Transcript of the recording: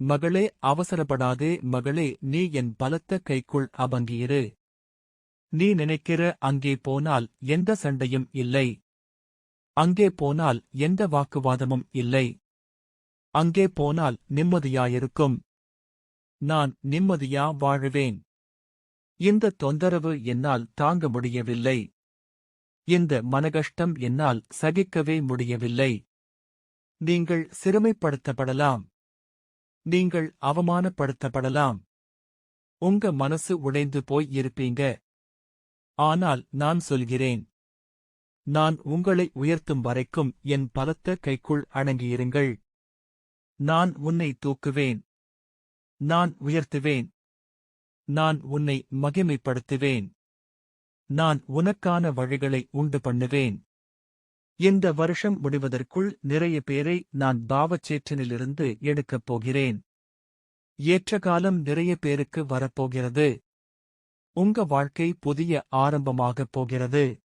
மகளே அவசரப்படாதே. மகளே நீ என் பலத்த கைக்குள் அபங்கியிரு நீ நினைக்கிற அங்கே போனால் எந்த சண்டையும் இல்லை. அங்கே போனால் எந்த வாக்குவாதமும் இல்லை. அங்கே போனால் நிம்மதியாயிருக்கும். நான் நிம்மதியா வாழுவேன். இந்த தொந்தரவு என்னால் தாங்க முடியவில்லை. இந்த மனகஷ்டம் என்னால் சகிக்கவே முடியவில்லை. நீங்கள் சிறுமைப்படுத்தப்படலாம். நீங்கள் அவமானப்படுத்தப்படலாம். உங்க மனசு உடைந்து போய் இருப்பீங்க. ஆனால் நான் சொல்கிறேன். நான் உங்களை உயர்த்தும் வரைக்கும் என் பலத்த கைக்குள் அடங்கியிருங்கள். நான் உன்னை தூக்குவேன். நான் உயர்த்துவேன். நான் உன்னை மகிமைப்படுத்துவேன். நான் உனக்கான வழிகளை உண்டு பண்ணுவேன். இந்த வருஷம் முடிவதற்குள் நிறைய பேரை நான் பாவச்சேற்றனிலிருந்து எடுக்கப் போகிறேன். ஏற்ற காலம் நிறைய பேருக்கு வரப்போகிறது. உங்க வாழ்க்கை புதிய ஆரம்பமாகப் போகிறது.